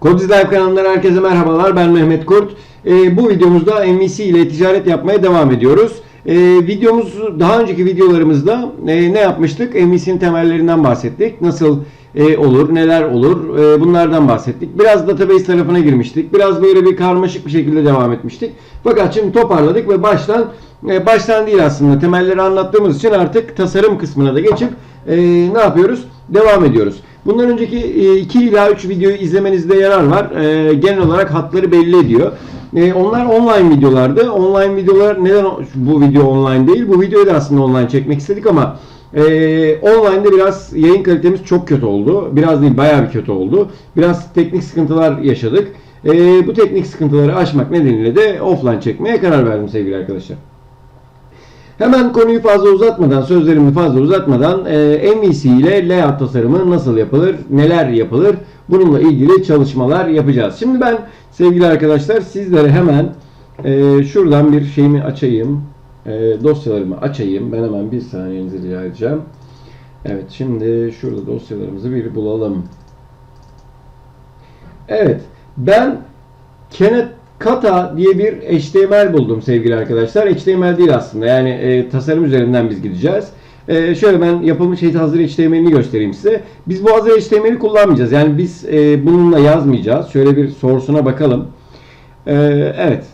Kodis Live kanalından herkese merhabalar. Ben Mehmet Kurt. Ee, bu videomuzda MVC ile ticaret yapmaya devam ediyoruz. Ee, videomuz daha önceki videolarımızda e, ne yapmıştık? MVC'nin temellerinden bahsettik. Nasıl e, olur, neler olur e, bunlardan bahsettik. Biraz database tarafına girmiştik. Biraz böyle bir karmaşık bir şekilde devam etmiştik. Fakat şimdi toparladık ve baştan e, baştan değil aslında temelleri anlattığımız için artık tasarım kısmına da geçip e, ne yapıyoruz? Devam ediyoruz. Bundan önceki 2 ila 3 videoyu izlemenizde yarar var. E, genel olarak hatları belli ediyor. E, onlar online videolardı. Online videolar neden bu video online değil? Bu videoyu da aslında online çekmek istedik ama e, online'da biraz yayın kalitemiz çok kötü oldu. Biraz değil bayağı bir kötü oldu. Biraz teknik sıkıntılar yaşadık. E, bu teknik sıkıntıları aşmak nedeniyle de offline çekmeye karar verdim sevgili arkadaşlar. Hemen konuyu fazla uzatmadan, sözlerimi fazla uzatmadan e, MVC ile layout tasarımı nasıl yapılır, neler yapılır bununla ilgili çalışmalar yapacağız. Şimdi ben sevgili arkadaşlar sizlere hemen e, şuradan bir şeyimi açayım. E, dosyalarımı açayım. Ben hemen bir saniyenizi rica edeceğim. Evet şimdi şurada dosyalarımızı bir bulalım. Evet ben Kenneth Kata diye bir HTML buldum sevgili arkadaşlar. HTML değil aslında yani e, tasarım üzerinden biz gideceğiz. E, şöyle ben yapılmış hazır HTML'ini göstereyim size. Biz bu hazır HTML'i kullanmayacağız. Yani biz e, bununla yazmayacağız. Şöyle bir source'una bakalım. E, evet.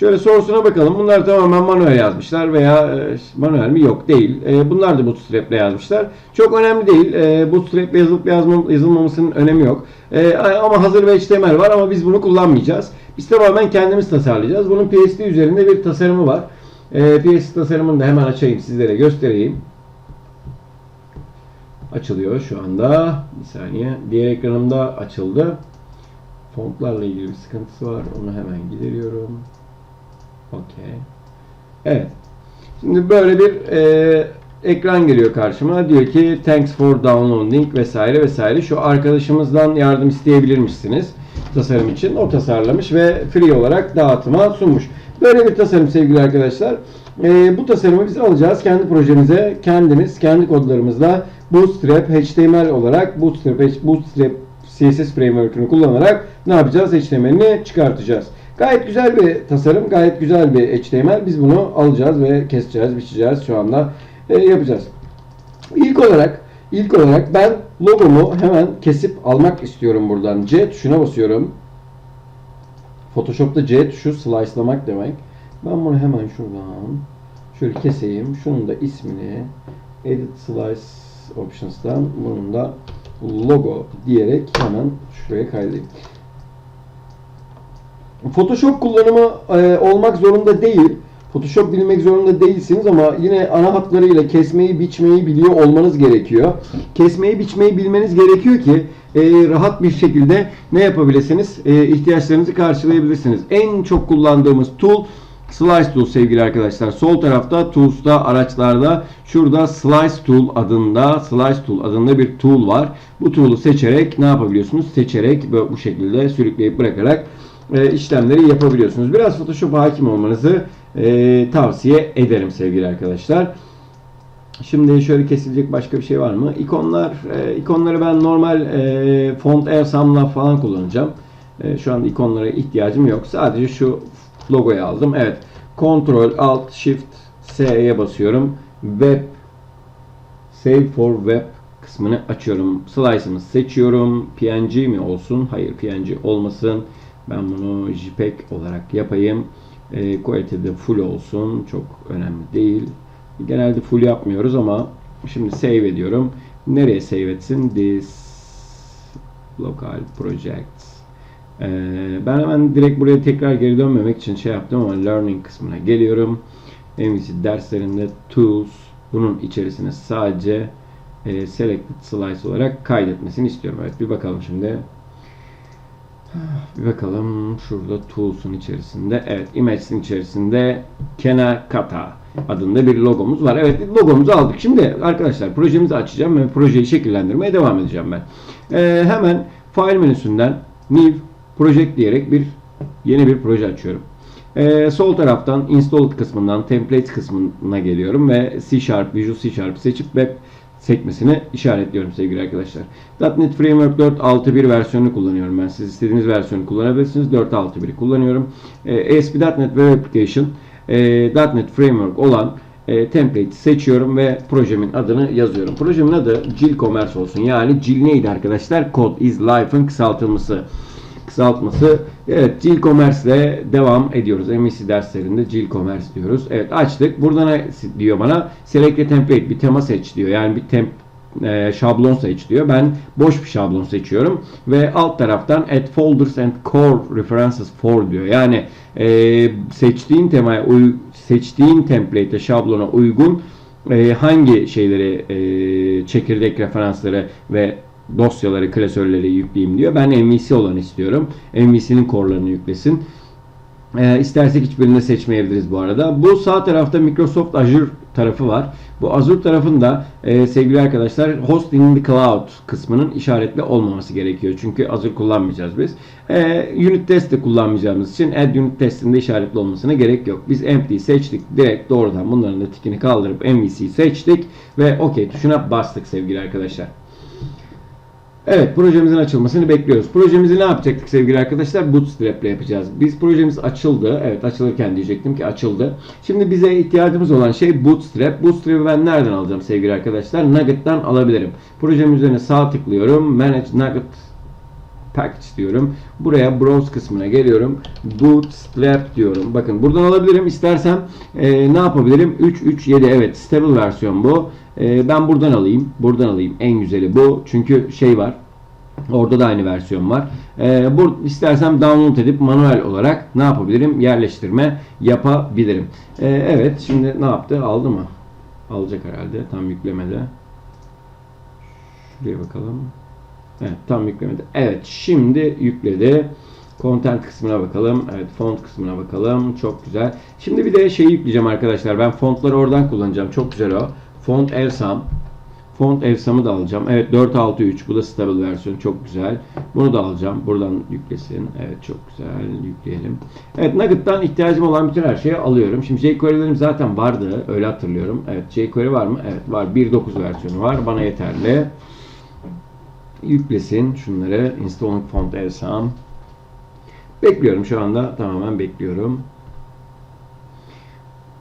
Şöyle sorusuna bakalım. Bunlar tamamen manuel yazmışlar veya e, manuel mi? Yok değil. E, bunlar da Bootstrap ile yazmışlar. Çok önemli değil. E, Bootstrap ile yazılıp yazma, yazılmamasının önemi yok. E, ama hazır bir HTML var ama biz bunu kullanmayacağız. Biz tamamen kendimiz tasarlayacağız. Bunun PSD üzerinde bir tasarımı var. PSD tasarımını da hemen açayım sizlere göstereyim. Açılıyor şu anda. Bir saniye. Diğer ekranımda açıldı. Fontlarla ilgili bir sıkıntısı var. Onu hemen gideriyorum. Okey. Evet. Şimdi böyle bir e, ekran geliyor karşıma. Diyor ki thanks for downloading vesaire vesaire. Şu arkadaşımızdan yardım isteyebilirmişsiniz tasarım için. O tasarlamış ve free olarak dağıtıma sunmuş. Böyle bir tasarım sevgili arkadaşlar. E, bu tasarımı biz alacağız. Kendi projemize kendimiz, kendi kodlarımızla Bootstrap HTML olarak Bootstrap, Bootstrap CSS framework'ünü kullanarak ne yapacağız? HTML'ini çıkartacağız. Gayet güzel bir tasarım, gayet güzel bir HTML. Biz bunu alacağız ve keseceğiz, biçeceğiz şu anda e, yapacağız. İlk olarak ilk olarak ben logomu hemen kesip almak istiyorum buradan. C tuşuna basıyorum. Photoshop'ta C tuşu slice'lamak demek. Ben bunu hemen şuradan şöyle keseyim. Şunun da ismini Edit Slice Options'tan bunun da logo diyerek hemen şuraya kaydedeyim. Photoshop kullanımı e, olmak zorunda değil. Photoshop bilmek zorunda değilsiniz ama yine ana hatlarıyla kesmeyi, biçmeyi biliyor olmanız gerekiyor. Kesmeyi, biçmeyi bilmeniz gerekiyor ki e, rahat bir şekilde ne yapabilirsiniz? E, ihtiyaçlarınızı karşılayabilirsiniz. En çok kullandığımız tool Slice Tool sevgili arkadaşlar. Sol tarafta Tools'ta, araçlarda şurada Slice Tool adında Slice Tool adında bir tool var. Bu tool'u seçerek ne yapabiliyorsunuz? Seçerek bu şekilde sürükleyip bırakarak e, işlemleri yapabiliyorsunuz. Biraz Photoshop'a hakim olmanızı e, tavsiye ederim sevgili arkadaşlar. Şimdi şöyle kesilecek başka bir şey var mı? İkonlar, e, ikonları ben normal e, font Airsam'la falan kullanacağım. E, şu anda ikonlara ihtiyacım yok. Sadece şu logoyu aldım. Evet. Ctrl Alt Shift S'ye basıyorum. Web Save for Web kısmını açıyorum. Slice'ımı seçiyorum. PNG mi olsun? Hayır PNG olmasın. Ben bunu JPEG olarak yapayım. E, quality'de full olsun. Çok önemli değil. Genelde full yapmıyoruz ama şimdi save ediyorum. Nereye save etsin? This local projects. Ee, ben hemen direkt buraya tekrar geri dönmemek için şey yaptım ama learning kısmına geliyorum. MVC derslerinde tools bunun içerisine sadece e, selected slice olarak kaydetmesini istiyorum. Evet bir bakalım şimdi. Bir bakalım şurada tools'un içerisinde evet image'in içerisinde Kena Kata adında bir logomuz var. Evet logomuzu aldık. Şimdi arkadaşlar projemizi açacağım ve projeyi şekillendirmeye devam edeceğim ben. Ee, hemen file menüsünden new project diyerek bir yeni bir proje açıyorum. Ee, sol taraftan installed kısmından template kısmına geliyorum ve C Sharp, Visual C Sharp seçip web sekmesini işaretliyorum sevgili arkadaşlar. .NET Framework 4.6.1 versiyonunu kullanıyorum ben. Siz istediğiniz versiyonu kullanabilirsiniz. 4.6.1'i kullanıyorum. E, ASP.NET Web Application e, .NET Framework olan e, template'i seçiyorum ve projemin adını yazıyorum. Projemin adı Jill Commerce olsun. Yani Jill neydi arkadaşlar? Code is Life'ın kısaltılması kısaltması. Evet, Jill Commerce ile devam ediyoruz. MVC derslerinde Jill Commerce diyoruz. Evet, açtık. Burada ne diyor bana? Select a template, bir tema seç diyor. Yani bir temp e, şablon seç diyor. Ben boş bir şablon seçiyorum ve alt taraftan add folders and core references for diyor. Yani e, seçtiğin temaya uy- seçtiğin template'e şablona uygun e, hangi şeyleri e, çekirdek referansları ve dosyaları, klasörleri yükleyeyim diyor. Ben MVC olanı istiyorum. MVC'nin core'larını yüklesin. E, istersek hiçbirini seçmeyebiliriz bu arada. Bu sağ tarafta Microsoft Azure tarafı var. Bu Azure tarafında e, sevgili arkadaşlar Hosting in the Cloud kısmının işaretli olmaması gerekiyor. Çünkü Azure kullanmayacağız biz. E, unit test de kullanmayacağımız için add unit testinde işaretli olmasına gerek yok. Biz empty seçtik. Direkt doğrudan bunların da tikini kaldırıp MVC seçtik ve OK tuşuna bastık sevgili arkadaşlar. Evet projemizin açılmasını bekliyoruz. Projemizi ne yapacaktık sevgili arkadaşlar? Bootstrap ile yapacağız. Biz projemiz açıldı. Evet açılırken diyecektim ki açıldı. Şimdi bize ihtiyacımız olan şey Bootstrap. Bootstrap'ı ben nereden alacağım sevgili arkadaşlar? Nugget'tan alabilirim. Projemin üzerine sağ tıklıyorum. Manage Nugget Package diyorum. Buraya Browse kısmına geliyorum. Bootstrap diyorum. Bakın buradan alabilirim. İstersem e, ne yapabilirim? 3.3.7 evet stable versiyon bu. E, ben buradan alayım. Buradan alayım. En güzeli bu. Çünkü şey var. Orada da aynı versiyon var. E, bu istersem download edip manuel olarak ne yapabilirim? Yerleştirme yapabilirim. E, evet şimdi ne yaptı? Aldı mı? Alacak herhalde. Tam yüklemede. Şuraya bakalım. Evet tam yüklemedi. Evet şimdi yükledi. Content kısmına bakalım. Evet font kısmına bakalım. Çok güzel. Şimdi bir de şeyi yükleyeceğim arkadaşlar. Ben fontları oradan kullanacağım. Çok güzel o. Font Elsam. Font Elsam'ı da alacağım. Evet 463. Bu da stable versiyon. Çok güzel. Bunu da alacağım. Buradan yüklesin. Evet çok güzel. Yükleyelim. Evet Nugget'tan ihtiyacım olan bütün her şeyi alıyorum. Şimdi jQuery'lerim zaten vardı. Öyle hatırlıyorum. Evet jQuery var mı? Evet var. 1.9 versiyonu var. Bana yeterli yüklesin şunları. Installing font Elsam. Bekliyorum şu anda. Tamamen bekliyorum.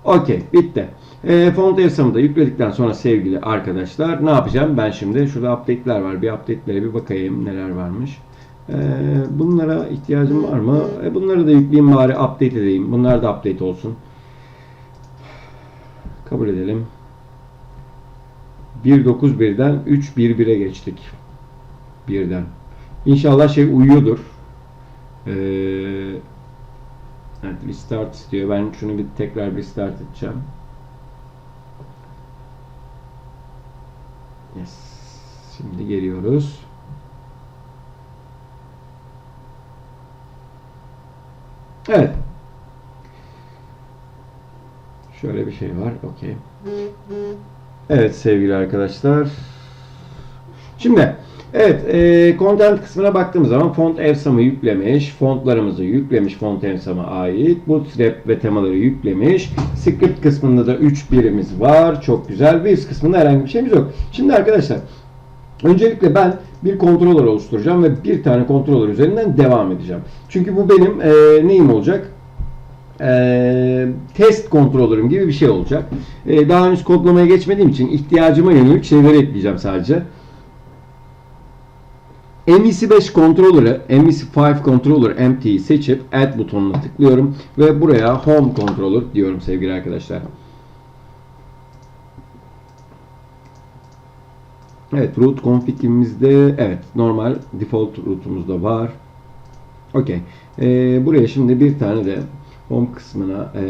Okey. Bitti. E, font Elsam'ı da yükledikten sonra sevgili arkadaşlar ne yapacağım? Ben şimdi şurada update'ler var. Bir update'lere bir bakayım neler varmış. E, bunlara ihtiyacım var mı? E, bunları da yükleyeyim bari update edeyim. Bunlar da update olsun. Kabul edelim. 1.9.1'den 3.1.1'e geçtik birden. İnşallah şey uyuyordur. Ee, evet restart istiyor. Ben şunu bir tekrar restart edeceğim. Yes. Şimdi geliyoruz. Evet. Şöyle bir şey var. Okey. Evet sevgili arkadaşlar. Şimdi Evet, e, content kısmına baktığımız zaman font evsamı yüklemiş, fontlarımızı yüklemiş font evsama ait, bootstrap ve temaları yüklemiş. Script kısmında da 3 birimiz var. Çok güzel. Views kısmında herhangi bir şeyimiz yok. Şimdi arkadaşlar, öncelikle ben bir controller oluşturacağım ve bir tane controller üzerinden devam edeceğim. Çünkü bu benim e, neyim olacak? e, test kontrolörüm gibi bir şey olacak. E, daha henüz kodlamaya geçmediğim için ihtiyacıma yönelik şeyleri ekleyeceğim sadece. MVC5 controller'ı, MVC5 controller empty'yi seçip add butonuna tıklıyorum ve buraya home controller diyorum sevgili arkadaşlar. Evet, root config'imizde evet normal default root'umuzda var. Okey. Ee, buraya şimdi bir tane de Home kısmına, e,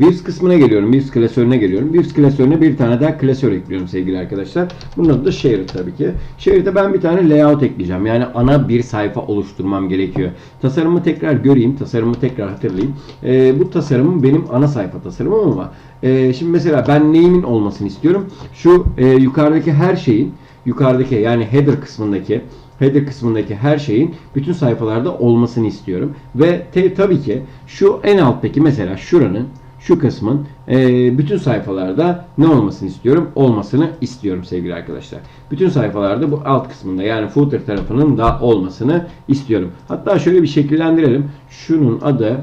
Views kısmına geliyorum. Views klasörüne geliyorum. Views klasörüne bir tane daha klasör ekliyorum sevgili arkadaşlar. Bunun adı da Share tabii ki. Share'de ben bir tane layout ekleyeceğim. Yani ana bir sayfa oluşturmam gerekiyor. Tasarımı tekrar göreyim. Tasarımı tekrar hatırlayayım. E, bu tasarımım benim ana sayfa tasarımım ama e, şimdi mesela ben neyimin olmasını istiyorum? Şu e, yukarıdaki her şeyin yukarıdaki yani header kısmındaki header kısmındaki her şeyin bütün sayfalarda olmasını istiyorum. Ve te, tabii ki şu en alttaki mesela şuranın şu kısmın e, bütün sayfalarda ne olmasını istiyorum? Olmasını istiyorum sevgili arkadaşlar. Bütün sayfalarda bu alt kısmında yani footer tarafının da olmasını istiyorum. Hatta şöyle bir şekillendirelim. Şunun adı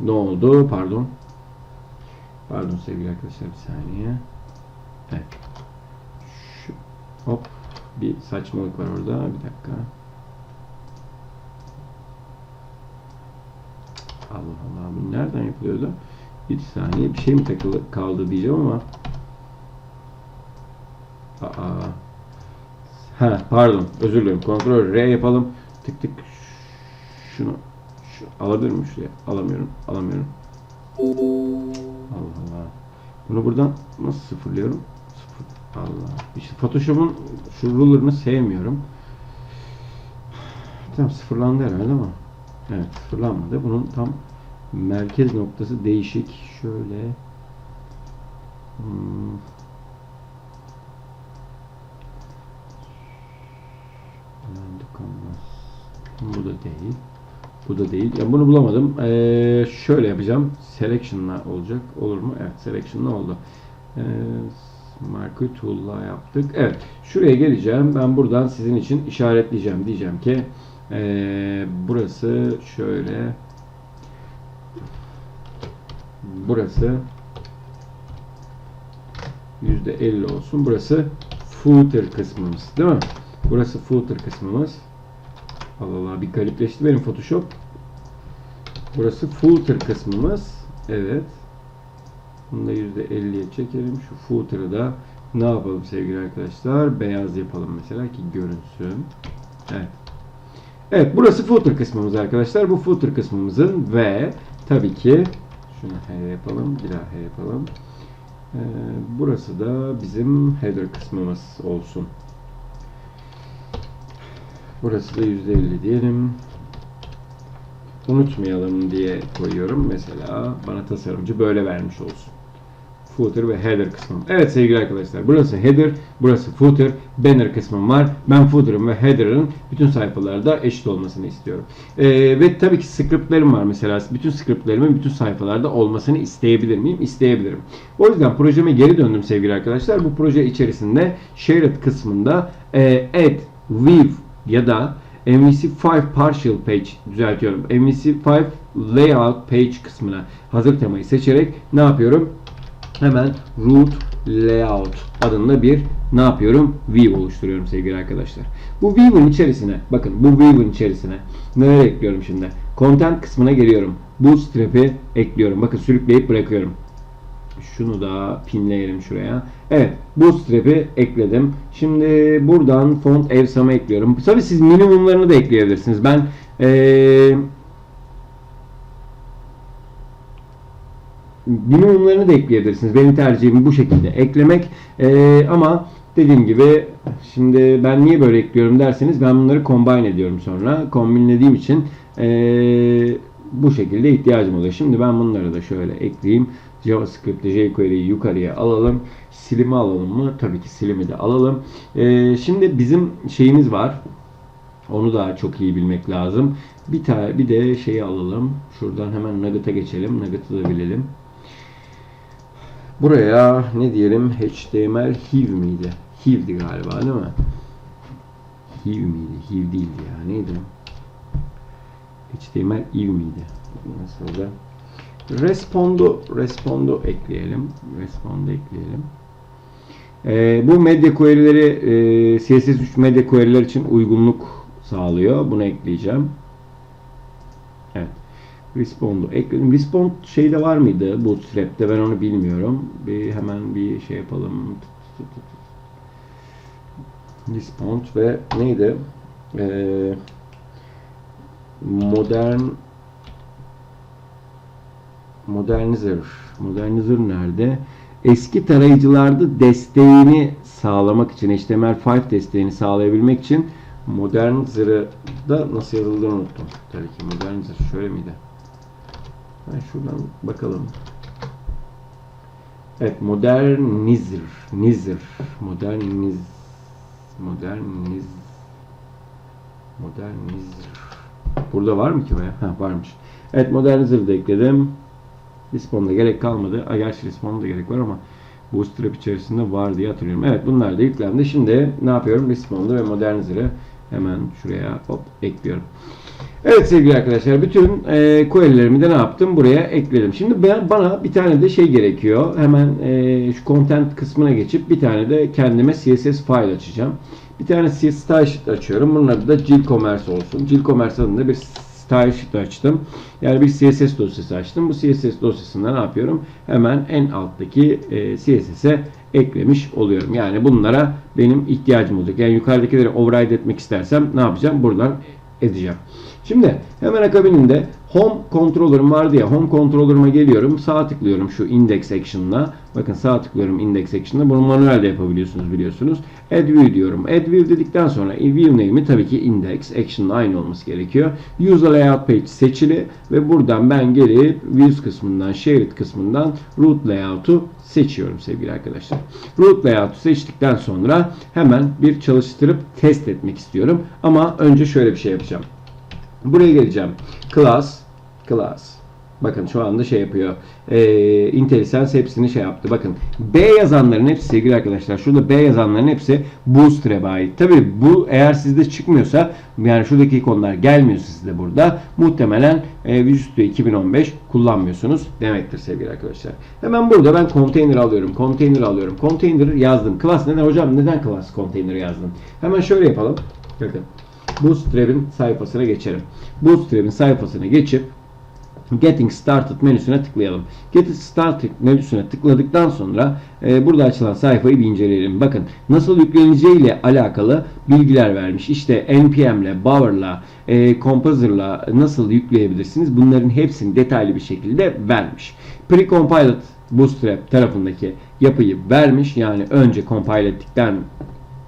ne oldu? Pardon. Pardon sevgili arkadaşlar bir saniye. Evet. Şu, hop bir saçmalık var orada. Bir dakika. Allah Allah bu nereden yapılıyordu? Bir saniye bir şey mi takılı kaldı diyeceğim ama Aa. Ha pardon özür dilerim. Kontrol R yapalım. Tık tık şunu şu alabilir miyim şuraya? Alamıyorum. Alamıyorum. Allah Allah. Bunu buradan nasıl sıfırlıyorum? Allah. İşte Photoshop'un şu ruler'ını sevmiyorum. Tamam sıfırlandı herhalde ama. Evet sıfırlanmadı. Bunun tam merkez noktası değişik. Şöyle. Hmm. Bu da değil. Bu da değil. Ya bunu bulamadım. Ee, şöyle yapacağım. Selection'la olacak. Olur mu? Evet, selection'la oldu. Ee, Tool'la yaptık. Evet. Şuraya geleceğim. Ben buradan sizin için işaretleyeceğim. Diyeceğim ki ee, burası şöyle burası %50 olsun. Burası footer kısmımız. Değil mi? Burası footer kısmımız. Allah Allah bir garipleşti benim Photoshop. Burası footer kısmımız. Evet. Bunu da %50'ye çekelim. Şu footer'ı da ne yapalım sevgili arkadaşlar? Beyaz yapalım mesela ki görünsün. Evet. Evet burası footer kısmımız arkadaşlar. Bu footer kısmımızın ve tabii ki şunu H yapalım. Bir daha H yapalım. Ee, burası da bizim header kısmımız olsun. Burası da %50 diyelim. Unutmayalım diye koyuyorum. Mesela bana tasarımcı böyle vermiş olsun. Footer ve header kısmım. Evet sevgili arkadaşlar burası header, burası footer, banner kısmım var. Ben footer'ın ve header'ın bütün sayfalarda eşit olmasını istiyorum. Ee, ve tabii ki scriptlerim var mesela. Bütün scriptlerimin bütün sayfalarda olmasını isteyebilir miyim? İsteyebilirim. O yüzden projeme geri döndüm sevgili arkadaşlar. Bu proje içerisinde shared kısmında e, add, view ya da MVC5 partial page düzeltiyorum. MVC5 layout page kısmına hazır temayı seçerek ne yapıyorum? Hemen root layout adında bir ne yapıyorum? View oluşturuyorum sevgili arkadaşlar. Bu view'un içerisine bakın bu view'un içerisine neler ekliyorum şimdi? Content kısmına geliyorum. Bootstrap'i ekliyorum. Bakın sürükleyip bırakıyorum. Şunu da pinleyelim şuraya. Evet. Bootstrap'i ekledim. Şimdi buradan font evsamı ekliyorum. Tabii siz minimumlarını da ekleyebilirsiniz. Ben ee, minimumlarını da ekleyebilirsiniz. Benim tercihim bu şekilde eklemek. Ee, ama dediğim gibi şimdi ben niye böyle ekliyorum derseniz ben bunları combine ediyorum sonra. Kombinlediğim için ee, bu şekilde ihtiyacım oluyor. Şimdi ben bunları da şöyle ekleyeyim. JavaScript'te jQuery'yi yukarıya alalım. Silimi alalım mı? Tabii ki silimi de alalım. Ee, şimdi bizim şeyimiz var. Onu da çok iyi bilmek lazım. Bir tane bir de şeyi alalım. Şuradan hemen Nugget'a geçelim. Nugget'ı da bilelim. Buraya ne diyelim? HTML hiv miydi? Hiv'di galiba değil mi? Hiv miydi? Hiv değildi ya. Neydi? HTML hiv miydi? Nasıl da? Respondo, respondo ekleyelim. Respondo ekleyelim. Ee, bu medya query'leri e, CSS3 medya query'ler için uygunluk sağlıyor. Bunu ekleyeceğim. Evet. Respond'u ekledim. Respond şeyde var mıydı Bootstrap'te ben onu bilmiyorum. Bir hemen bir şey yapalım. Respond ve neydi? Ee, modern Modernizer. Modernizer nerede? Eski tarayıcılarda desteğini sağlamak için, HTML5 desteğini sağlayabilmek için Modernizer'ı da nasıl yazıldığını unuttum. Tabii ki Modernizer şöyle miydi? Ben şuradan bakalım. Evet, Modernizer. Nizer. Moderniz. Moderniz. Modernizer. Burada var mı ki? Ha, varmış. Evet, Modernizer'ı da ekledim. Respawn'da gerek kalmadı. Ay, gerçi Respawn'da gerek var ama Bootstrap içerisinde var diye hatırlıyorum. Evet bunlar da yüklendi. Şimdi ne yapıyorum? Respawn'da ve Modernizer'ı hemen şuraya hop ekliyorum. Evet sevgili arkadaşlar bütün e, query'lerimi de ne yaptım? Buraya ekledim. Şimdi ben bana bir tane de şey gerekiyor. Hemen e, şu content kısmına geçip bir tane de kendime CSS file açacağım. Bir tane CSS style açıyorum. Bunun adı da GilCommerce olsun. GilCommerce adında bir style sheet açtım. Yani bir CSS dosyası açtım. Bu CSS dosyasında ne yapıyorum? Hemen en alttaki e, CSS'e eklemiş oluyorum. Yani bunlara benim ihtiyacım olacak. Yani yukarıdakileri override etmek istersem ne yapacağım? Buradan edeceğim. Şimdi hemen akabininde Home Controller'ım vardı ya. Home Controller'ıma geliyorum. Sağ tıklıyorum şu Index Action'la. Bakın sağ tıklıyorum Index Action'la. Bunu manuel de yapabiliyorsunuz biliyorsunuz. Add View diyorum. Add View dedikten sonra View name'i tabii ki Index Action'la aynı olması gerekiyor. Use Layout Page seçili ve buradan ben gelip Views kısmından, Shared kısmından Root Layout'u seçiyorum sevgili arkadaşlar. Root Layout'u seçtikten sonra hemen bir çalıştırıp test etmek istiyorum. Ama önce şöyle bir şey yapacağım. Buraya geleceğim. Class, class. Bakın şu anda şey yapıyor. Ee, IntelliSense hepsini şey yaptı. Bakın B yazanların hepsi sevgili arkadaşlar. Şurada B yazanların hepsi Bootstrap'e ait. Tabi bu eğer sizde çıkmıyorsa yani şuradaki ikonlar gelmiyorsa sizde burada muhtemelen e, Visual Studio 2015 kullanmıyorsunuz demektir sevgili arkadaşlar. Hemen burada ben container alıyorum. Container alıyorum. Container yazdım. Class neden hocam? Neden class container yazdım? Hemen şöyle yapalım. Bakın. Bootstrap'in sayfasına geçelim. Bootstrap'in sayfasına geçip Getting Started menüsüne tıklayalım. Getting Started menüsüne tıkladıktan sonra e, burada açılan sayfayı bir inceleyelim. Bakın nasıl yükleneceği ile alakalı bilgiler vermiş. İşte npm ile, Bower'la, e, Composer'la nasıl yükleyebilirsiniz? Bunların hepsini detaylı bir şekilde vermiş. Pre-compiled Bootstrap tarafındaki yapıyı vermiş. Yani önce compile ettikten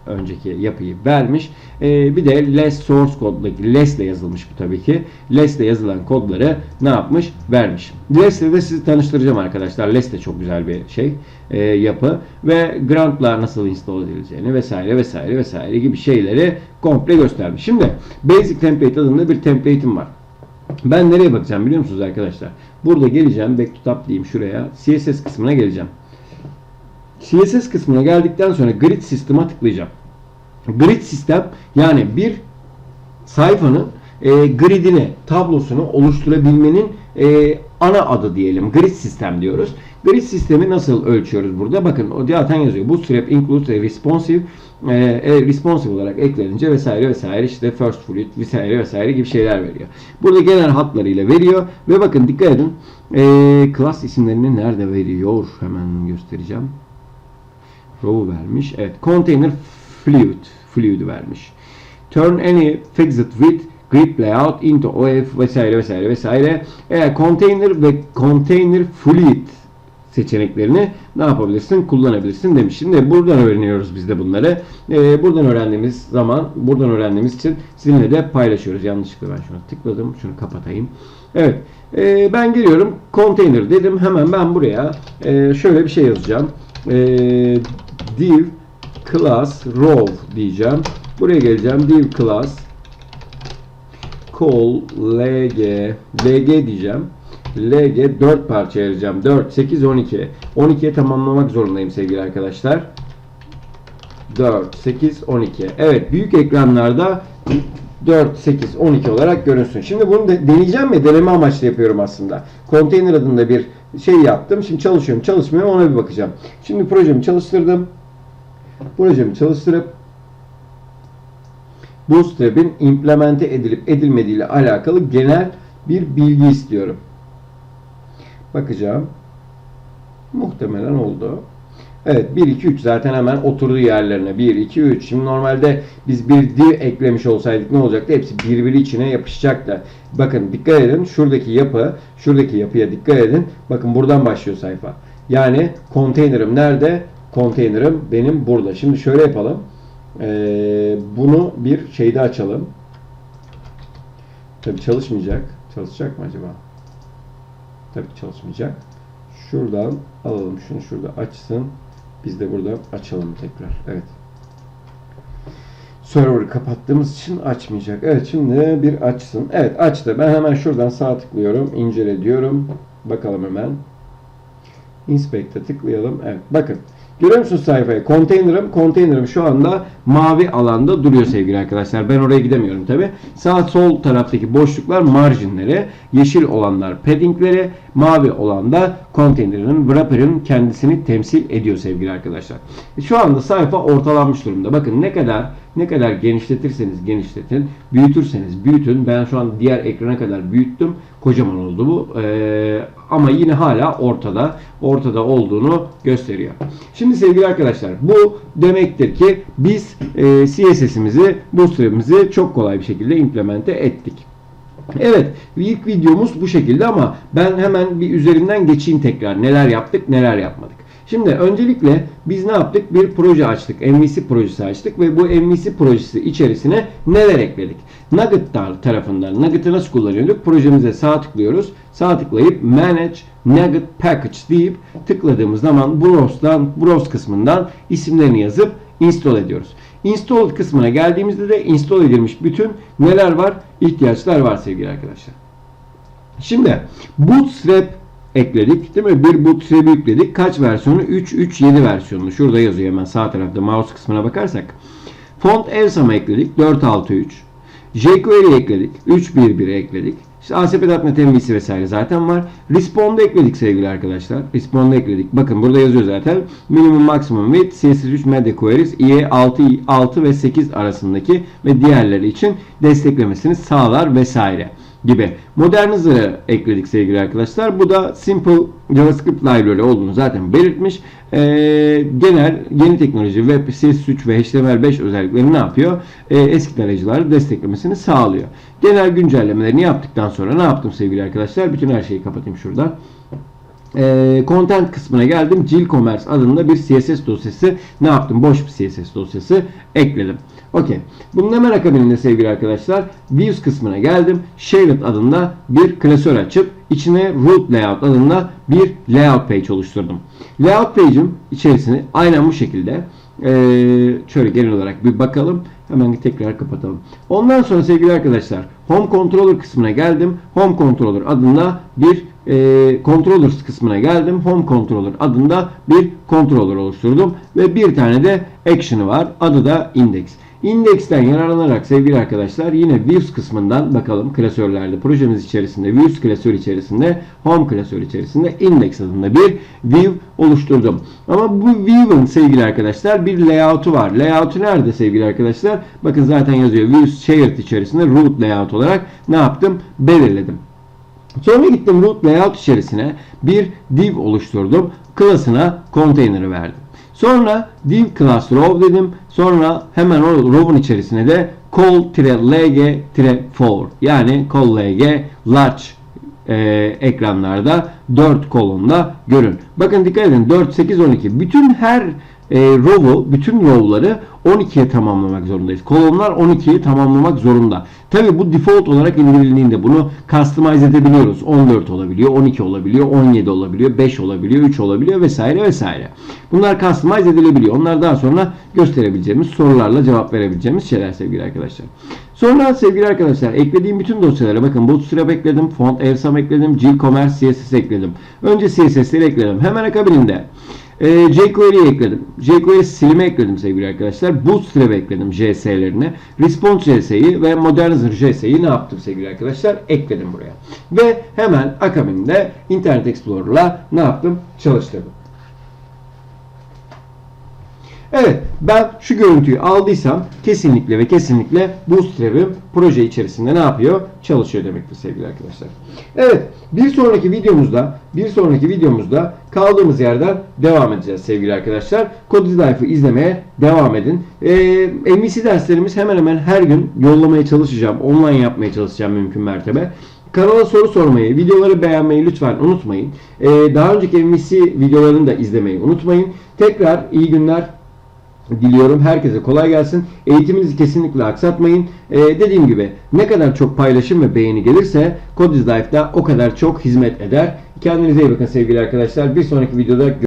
önceki yapıyı vermiş. Ee, bir de less source kod'daki less ile yazılmış bu tabii ki. Less ile yazılan kodları ne yapmış? Vermiş. Less ile de sizi tanıştıracağım arkadaşlar. Less de çok güzel bir şey, e, yapı ve Grant'la nasıl install edileceğini vesaire vesaire vesaire gibi şeyleri komple göstermiş. Şimdi Basic Template adında bir template'im var. Ben nereye bakacağım biliyor musunuz arkadaşlar? Burada geleceğim, back to tab diyeyim şuraya. CSS kısmına geleceğim. CSS kısmına geldikten sonra grid sisteme tıklayacağım. Grid sistem yani bir sayfanın e, gridini, tablosunu oluşturabilmenin e, ana adı diyelim. Grid sistem diyoruz. Grid sistemi nasıl ölçüyoruz burada? Bakın o zaten yazıyor. Bootstrap includes a responsive e, e, responsive olarak eklenince vesaire vesaire işte first fruit vesaire vesaire gibi şeyler veriyor. Burada genel hatlarıyla veriyor ve bakın dikkat edin e, class isimlerini nerede veriyor? Hemen göstereceğim row vermiş. Evet. Container fluid. Fluid vermiş. Turn any fixed width grid layout into OF vesaire vesaire vesaire. Eğer container ve container fluid seçeneklerini ne yapabilirsin? Kullanabilirsin demiş. Şimdi buradan öğreniyoruz biz de bunları. Ee, buradan öğrendiğimiz zaman, buradan öğrendiğimiz için sizinle de paylaşıyoruz. Yanlışlıkla ben şuna tıkladım. Şunu kapatayım. Evet. Ee, ben geliyorum. Container dedim. Hemen ben buraya e, şöyle bir şey yazacağım. E, div class row diyeceğim. Buraya geleceğim. Div class call lg lg diyeceğim. LG 4 parça ayıracağım. 4, 8, 12. 12'ye tamamlamak zorundayım sevgili arkadaşlar. 4, 8, 12. Evet büyük ekranlarda 4, 8, 12 olarak görünsün. Şimdi bunu de, deneyeceğim ve deneme amaçlı yapıyorum aslında. Container adında bir şey yaptım. Şimdi çalışıyorum, çalışmıyor ona bir bakacağım. Şimdi projemi çalıştırdım. Projemi çalıştırıp Bootstrap'in implemente edilip edilmediği ile alakalı genel bir bilgi istiyorum. Bakacağım. Muhtemelen oldu. Evet 1 2 3 zaten hemen oturdu yerlerine. 1 2 3. Şimdi normalde biz bir div eklemiş olsaydık ne olacaktı? Hepsi birbiri içine yapışacaktı. Bakın dikkat edin. Şuradaki yapı, şuradaki yapıya dikkat edin. Bakın buradan başlıyor sayfa. Yani konteynerim nerede? Konteynerim benim burada. Şimdi şöyle yapalım. Ee, bunu bir şeyde açalım. Tabi çalışmayacak. Çalışacak mı acaba? Tabii çalışmayacak. Şuradan alalım şunu şurada açsın. Biz de burada açalım tekrar. Evet. Server'ı kapattığımız için açmayacak. Evet şimdi bir açsın. Evet açtı. Ben hemen şuradan sağ tıklıyorum. incele diyorum. Bakalım hemen. Inspect'e tıklayalım. Evet bakın. Görüyor musunuz sayfayı? Container'ım, container'ım şu anda mavi alanda duruyor sevgili arkadaşlar. Ben oraya gidemiyorum tabi. Sağ sol taraftaki boşluklar marjinleri, yeşil olanlar paddingleri, mavi olan da container'ın, wrapper'ın kendisini temsil ediyor sevgili arkadaşlar. Şu anda sayfa ortalanmış durumda. Bakın ne kadar ne kadar genişletirseniz genişletin, büyütürseniz büyütün. Ben şu an diğer ekrana kadar büyüttüm. Kocaman oldu bu. Ee, ama yine hala ortada. Ortada olduğunu gösteriyor. Şimdi sevgili arkadaşlar bu demektir ki biz e, CSS'imizi, Bootstrap'imizi çok kolay bir şekilde implemente ettik. Evet, ilk videomuz bu şekilde ama ben hemen bir üzerinden geçeyim tekrar. Neler yaptık, neler yapmadık. Şimdi öncelikle biz ne yaptık? Bir proje açtık. MVC projesi açtık ve bu MVC projesi içerisine neler ekledik? Nugget tarafından, Nugget'ı nasıl kullanıyorduk? Projemize sağ tıklıyoruz. Sağ tıklayıp Manage Nugget Package deyip tıkladığımız zaman Browse'dan, Browse kısmından isimlerini yazıp install ediyoruz. Install kısmına geldiğimizde de install edilmiş bütün neler var? ihtiyaçlar var sevgili arkadaşlar. Şimdi Bootstrap ekledik değil mi? Bir Bootstrap'i yükledik. Kaç versiyonu? 3.3.7 versiyonunu. Şurada yazıyor hemen sağ tarafta mouse kısmına bakarsak. Font Elsam'ı ekledik. 4.6.3. jQuery ekledik. 3.1.1 ekledik. İşte ASP.NET MVC vesaire zaten var. Respond'u ekledik sevgili arkadaşlar. Respond'u ekledik. Bakın burada yazıyor zaten. Minimum maximum width CSS3 media queries IE 6, 6 ve 8 arasındaki ve diğerleri için desteklemesini sağlar vesaire gibi. Modernizer'ı ekledik sevgili arkadaşlar. Bu da Simple JavaScript Library olduğunu zaten belirtmiş. Ee, genel yeni teknoloji web CSS3 ve HTML5 özellikleri ne yapıyor? Ee, eski tarayıcıları desteklemesini sağlıyor. Genel güncellemelerini yaptıktan sonra ne yaptım sevgili arkadaşlar? Bütün her şeyi kapatayım şurada e, content kısmına geldim. Jill Commerce adında bir CSS dosyası ne yaptım? Boş bir CSS dosyası ekledim. Okey. Bunun hemen akabinde sevgili arkadaşlar Views kısmına geldim. Shared adında bir klasör açıp içine Root Layout adında bir layout page oluşturdum. Layout page'im içerisini aynen bu şekilde ee, şöyle genel olarak bir bakalım. Hemen tekrar kapatalım. Ondan sonra sevgili arkadaşlar Home Controller kısmına geldim. Home Controller adında bir e, Controllers kısmına geldim. Home Controller adında bir controller oluşturdum. Ve bir tane de action'ı var. Adı da Index. Index'ten yararlanarak sevgili arkadaşlar yine Views kısmından bakalım klasörlerde projemiz içerisinde Views klasör içerisinde Home klasör içerisinde Index adında bir view oluşturdum. Ama bu view'ın sevgili arkadaşlar bir layout'u var. Layout'u nerede sevgili arkadaşlar? Bakın zaten yazıyor Views Shared içerisinde root layout olarak ne yaptım? Belirledim. Sonra gittim root layout içerisine bir div oluşturdum. Class'ına container'ı verdim. Sonra div class row dedim. Sonra hemen o row'un içerisine de call-lg-for yani call-lg large e, ekranlarda 4 kolonda görün. Bakın dikkat edin 4, 8, 12. Bütün her e, row'u, bütün row'ları 12'ye tamamlamak zorundayız. Kolonlar 12'yi tamamlamak zorunda. Tabi bu default olarak indirildiğinde bunu customize edebiliyoruz. 14 olabiliyor, 12 olabiliyor, 17 olabiliyor, 5 olabiliyor, 3 olabiliyor vesaire vesaire. Bunlar customize edilebiliyor. Onlar daha sonra gösterebileceğimiz sorularla cevap verebileceğimiz şeyler sevgili arkadaşlar. Sonra sevgili arkadaşlar eklediğim bütün dosyalara bakın Bootstrap ekledim, Font Evsam ekledim, G-Commerce CSS ekledim. Önce CSS'leri ekledim. Hemen akabininde e, jQuery'i ekledim. jQuery silimi ekledim sevgili arkadaşlar. Bootstrap ekledim JS'lerine. Response JS'yi ve Modernizer JS'yi ne yaptım sevgili arkadaşlar? Ekledim buraya. Ve hemen akabinde Internet Explorer'la ne yaptım? Çalıştırdım. Evet ben şu görüntüyü aldıysam kesinlikle ve kesinlikle Bootstrap'im proje içerisinde ne yapıyor? Çalışıyor demektir sevgili arkadaşlar. Evet bir sonraki videomuzda bir sonraki videomuzda kaldığımız yerden devam edeceğiz sevgili arkadaşlar. Code Life'ı izlemeye devam edin. Ee, MVC derslerimiz hemen hemen her gün yollamaya çalışacağım. Online yapmaya çalışacağım mümkün mertebe. Kanala soru sormayı, videoları beğenmeyi lütfen unutmayın. Ee, daha önceki MVC videolarını da izlemeyi unutmayın. Tekrar iyi günler diliyorum. Herkese kolay gelsin. Eğitiminizi kesinlikle aksatmayın. Ee, dediğim gibi ne kadar çok paylaşım ve beğeni gelirse Code is Life'da o kadar çok hizmet eder. Kendinize iyi bakın sevgili arkadaşlar. Bir sonraki videoda